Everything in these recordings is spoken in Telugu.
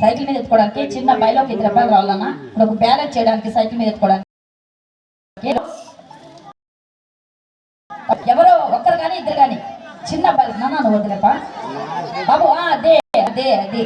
సైకిల్ మీద ఎత్తుకోవడానికి చిన్న బయలోకి ఇద్దరు అబ్బాయిలు రావాలన్నా ఇప్పుడు ఒక బ్యాలెన్స్ చేయడానికి సైకిల్ మీద ఎత్తుకోవడానికి. ఎవరో ఒక్కరు కానీ ఇద్దరు కానీ చిన్న బయలు నాన్న నువ్వు వద్దులేపా బాబు అదే అదే అదే.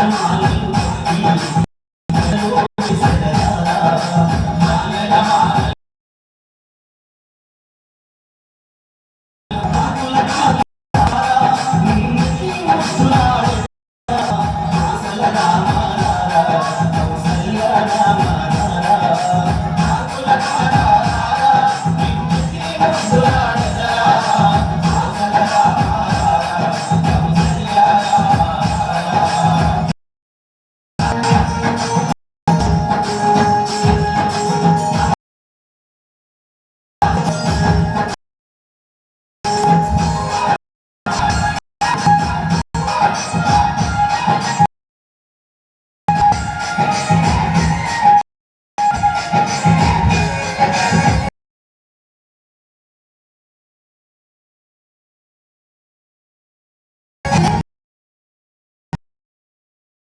I'm